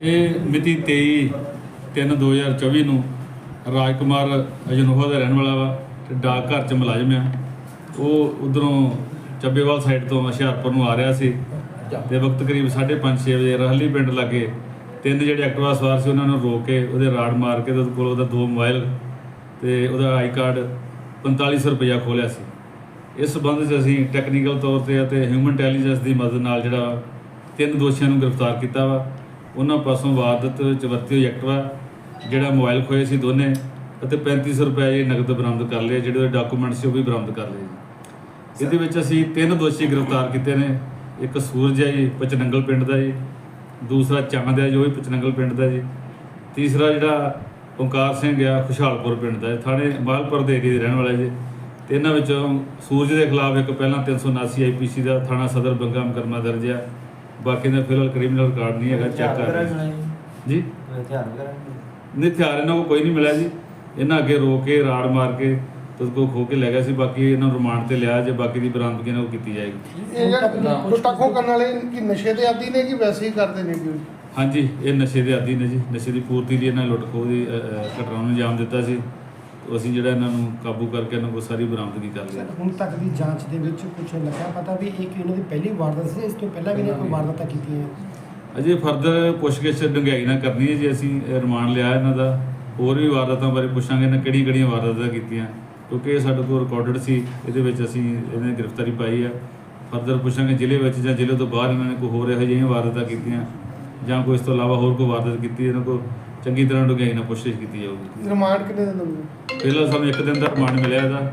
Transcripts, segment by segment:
ਇਹ ਮਿਤੀ 23 3 2024 ਨੂੰ ਰਾਜਕੁਮਾਰ ਅਜਨੋਹਾ ਦਾ ਰਹਿਣ ਵਾਲਾ ਵਾ ਤੇ ਡਾਕ ਘਰ ਚ ਮੁਲਾਜ਼ਮ ਆ। ਉਹ ਉਧਰੋਂ ਚੱਬੇਵਾਲ ਸਾਈਡ ਤੋਂ ਹੁਸ਼ਿਆਰਪੁਰ ਨੂੰ ਆ ਰਿਹਾ ਸੀ ਤੇ ਵਕਤ ਕਰੀਬ 5:30 6 ਵਜੇ ਰਹਲੀ ਪਿੰਡ ਲੱਗੇ ਤਿੰਨ ਜਿਹੜੇ ਐਕਟਿਵਾ ਸਵਾਰ ਸੀ ਉਹਨਾਂ ਨੂੰ ਰੋਕ ਕੇ ਉਹਦੇ ਰਾੜ ਮਾਰ ਕੇ ਤੇ ਉਹਦੇ ਕੋਲ ਉਹਦਾ ਦੋ ਮੋਬਾਈਲ ਤੇ ਉਹਦਾ ਆਈ ਕਾਰਡ 4500 ਰੁਪਇਆ ਖੋਲਿਆ ਸੀ। ਇਸ ਸਬੰਧ 'ਚ ਅਸੀਂ ਟੈਕਨੀਕਲ ਤੌਰ ਤੇ ਅਤੇ ਹਿਊਮਨ ਇੰਟੈਲੀਜੈਂਸ ਦੀ ਮਦਦ ਨਾਲ ਜਿਹੜਾ ਤਿੰਨ ਦੋਸ਼ੀਆਂ ਨੂੰ ਗ੍ਰਿਫਤਾਰ ਕੀਤਾ ਵਾ। ਉਹਨਾਂ ਪਾਸੋਂ ਵਾਰਦਾਤ ਵਿੱਚ ਵਰਤੀ ਹੋਈ ਐਕਟਿਵਾ ਜਿਹੜਾ ਮੋਬਾਈਲ ਖੋਏ ਸੀ ਦੋਨੇ ਅਤੇ 3500 ਰੁਪਏ ਇਹ ਨਗਦ ਬਰਾਮਦ ਕਰ ਲਏ ਜਿਹੜੇ ਡਾਕੂਮੈਂਟ ਸੀ ਉਹ ਵੀ ਬਰਾਮਦ ਕਰ ਲਏ ਜੀ। ਇਹਦੇ ਵਿੱਚ ਅਸੀਂ ਤਿੰਨ ਦੋਸ਼ੀ ਗ੍ਰਿਫਤਾਰ ਕੀਤੇ ਨੇ ਇੱਕ ਸੂਰਜ ਹੈ ਜੀ ਪਚਨੰਗਲ ਪਿੰਡ ਦਾ ਜੀ ਦੂਸਰਾ ਚਾਂਦ ਹੈ ਜੋ ਵੀ ਪਚਨੰਗਲ ਪਿੰਡ ਦਾ ਜੀ ਤੀਸਰਾ ਜਿਹੜਾ ਓਂਕਾਰ ਸਿੰਘ ਆ ਖੁਸ਼ਹਾਲਪੁਰ ਪਿੰਡ ਦਾ ਹੈ ਥਾਣੇ ਮਾਲਪੁਰ ਦੇ ਏਰੀਏ ਦੇ ਰਹਿਣ ਵਾਲਾ ਜੀ। ਤੇ ਇਹਨਾਂ ਵਿੱਚੋਂ ਸੂਰਜ ਦੇ ਖਿਲਾਫ ਇੱਕ ਪਹਿਲਾਂ 379 ਆਈਪੀਸੀ ਦਾ ਥਾਣਾ ਸਦਰ ਬੰਗਾ ਮੁਕੱਦਮਾ ਦਰਜ ਆ। ਬਾਕੀ ਦਾ ਫਿਲਹਾਲ ਕ੍ਰਿਮੀਨਲ ਰਿਕਾਰਡ ਨਹੀਂ ਹੈਗਾ ਚੈੱਕ ਕਰ ਰਹੇ। ਜੀ? ਨਹੀਂ ਹਥਿਆਰ ਇਹਨਾਂ ਕੋਈ ਨਹੀਂ ਮਿਲਿਆ ਜੀ। ਇਹਨਾਂ ਅੱਗੇ ਰੋਕ ਕੇ ਰਾੜ ਮਾਰ ਕੇ ਤੇ ਕੋ ਖੋ ਕੇ ਲੈ ਗਿਆ ਸੀ। ਬਾਕੀ ਇਹਨਾਂ ਨੂੰ ਰਿਮਾਂਡ ਤੇ ਲਿਆ ਜੇ ਬਾਕੀ ਦੀ ਬਰਾਮਦਗੀ ਕੋਲ ਕੀਤੀ ਜਾਏਗੀ। ਇਹ ਜਿਹੜਾ ਖੋਹ ਕਰਨ ਵਾਲੇ ਕੀ ਨਸ਼ੇ ਦੇ ਆਦੀ ਨੇ ਕਿ ਵੈਸੇ ਹੀ ਕਰਦੇ ਨੇ ਕਿ ਹਾਂਜੀ ਇਹ ਨਸ਼ੇ ਦੇ ਆਦੀ ਨੇ ਜੀ। ਨਸ਼ੇ ਦੀ ਪੂਰਤੀ ਲਈ ਇਹਨਾਂ ਨੇ ਲੁੱਟ ਖੋਹ ਦੀ ਘਟਨਾ ਨੂੰ ਅੰਜਾਮ ਦਿੱਤਾ ਸੀ। ਅਸੀਂ ਜਿਹੜਾ ਇਹਨਾਂ ਨੂੰ ਕਾਬੂ ਕਰਕੇ ਇਹਨਾਂ ਕੋਲ ਸਾਰੀ ਬਰਾਮਦਗੀ ਕਰ ਲਈ। ਹੁਣ ਤੱਕ ਦੀ ਜਾਂਚ ਦੇ ਵਿੱਚ ਕੁਝ ਲੱਗਾ ਪਤਾ ਵੀ ਇਹ ਕਿ ਇਹਨਾਂ ਦੀ ਪਹਿਲੀ ਵਾਰਦਾਤ ਸੀ ਇਸ ਤੋਂ ਪਹਿਲਾਂ ਵੀ ਇਹਨਾਂ ਕੋਈ ਵਾਰਦਾਤਾਂ ਕੀਤੀਆਂ? ਅਜੇ ਫਰਦਰ ਪੁੱਛਗਿੱਛ ਡੂੰਘਾਈ ਨਾਲ ਕਰਨੀ ਹੈ ਜੀ ਅਸੀਂ ਰਿਮਾਂਡ ਲਿਆ ਇਹਨਾਂ ਦਾ। ਹੋਰ ਵੀ ਵਾਰਦਾਤਾਂ ਬਾਰੇ ਪੁੱਛਾਂਗੇ ਇਹਨਾਂ ਕਿਹੜੀਆਂ ਕਿਹੜੀਆਂ ਵਾਰਦਾਤਾਂ ਕੀਤੀਆਂ। ਕਿਉਂਕਿ ਇਹ ਸਾਡੇ ਕੋਲ ਰਿਕਾਰਡਡ ਸੀ ਇਹਦੇ ਵਿੱਚ ਅਸੀਂ ਇਹਨੇ ਗ੍ਰਿਫਤਾਰੀ ਪਾਈ ਆ। ਫਰਦਰ ਪੁੱਛਾਂਗੇ ਜ਼ਿਲ੍ਹੇ ਵਿੱਚ ਜਾਂ ਜ਼ਿਲ੍ਹੇ ਤੋਂ ਬਾਹਰ ਇਹਨਾਂ ਨੇ ਕੋਈ ਹੋਰ ਇਹੋ ਜਿਹੀਆਂ ਵਾਰਦਾਤਾਂ ਕੀਤੀਆਂ। ਜਾਂ ਕੋਈ ਇਸ ਤੋਂ ਇਲਾਵਾ ਹੋਰ ਕੋਈ ਵਾਰਦਾਤ ਕੀਤੀ ਇਹਨਾਂ ਕੋਲ ਚੰਗੀ ਤਰ੍ਹਾਂ ਡੂੰਘਾਈ ਨਾਲ ਪੁੱਛਗਿੱਛ ਕੀਤੀ ਜਾਊਗੀ। ਰਿਮਾਂਡ ਕਿੰਨੇ ਦਿਨ ਹੋਊਗਾ? ਪਹਿਲਾਂ ਸਾਨੂੰ ਇੱਕ ਦਿਨ ਦਾ ਰਿਮਾਂਡ ਮਿਲਿਆ ਇਹਦਾ।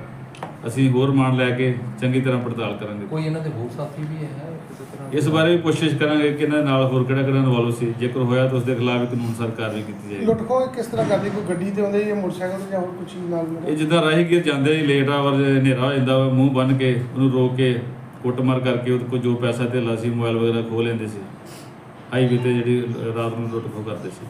ਅਸੀਂ ਹੋਰ ਰਿਮਾਂਡ ਲੈ ਕੇ ਚੰਗੀ ਤਰ੍ਹਾਂ ਪੜਤਾਲ ਕਰਾਂਗੇ। ਕੋਈ ਇਹਨਾਂ ਦੇ ਹੋਰ ਸਾਥੀ ਵੀ ਹੈ? ਕਿਸੇ ਤਰ੍ਹਾਂ ਇਸ ਬਾਰੇ ਵੀ ਕੋਸ਼ਿਸ਼ ਕਰਾਂਗੇ ਕਿ ਇਹਨਾਂ ਨਾਲ ਹੋਰ ਕਿਹੜਾ ਕਿਹੜਾ ਇਨਵੋਲਵ ਸੀ। ਜੇਕਰ ਹੋਇਆ ਤਾਂ ਉਸ ਦੇ ਖਿਲਾਫ ਵੀ ਕਾਨੂੰਨਸਰ ਕਾਰਵਾਈ ਕੀਤੀ ਜਾਏਗੀ। ਲੁੱਟ ਖੋਹ ਕਿਸ ਤਰ੍ਹਾਂ ਕਰਦੇ? ਕੋਈ ਗੱਡੀ ਤੇ ਆਉਂਦੇ ਜਾਂ ਮੋਟਰਸਾਈਕਲ ਤੇ ਜਾਂ ਹੋਰ ਕੁਝ ਚੀਜ਼ ਨਾਲ ਇਹ ਜਿੱਦਾਂ ਰਾਹਗੀਰ ਜਾਂਦੇ ਜੀ ਲੇਟ ਆਵਰ ਹਨੇਰਾ ਹੋ ਜਾਂਦਾ ਵਾ ਮੂੰਹ ਬੰਨ ਕੇ ਉਹਨੂੰ ਰੋਕ ਕੇ ਕੁੱਟਮਾਰ ਕਰਕੇ ਉਹਦੇ ਕੋਲ ਜੋ ਪੈਸਾ ਧੇਲਾ ਸੀ ਮੋਬਾਈਲ ਵਗੈਰਾ ਖੋਹ ਲੈਂਦੇ ਸੀ। ਹਾਈਵੇ ਤੇ ਜਿਹੜੀ ਰਾਤ ਨੂੰ ਲੁੱਟ ਖੋਹ ਕਰਦੇ ਸੀ।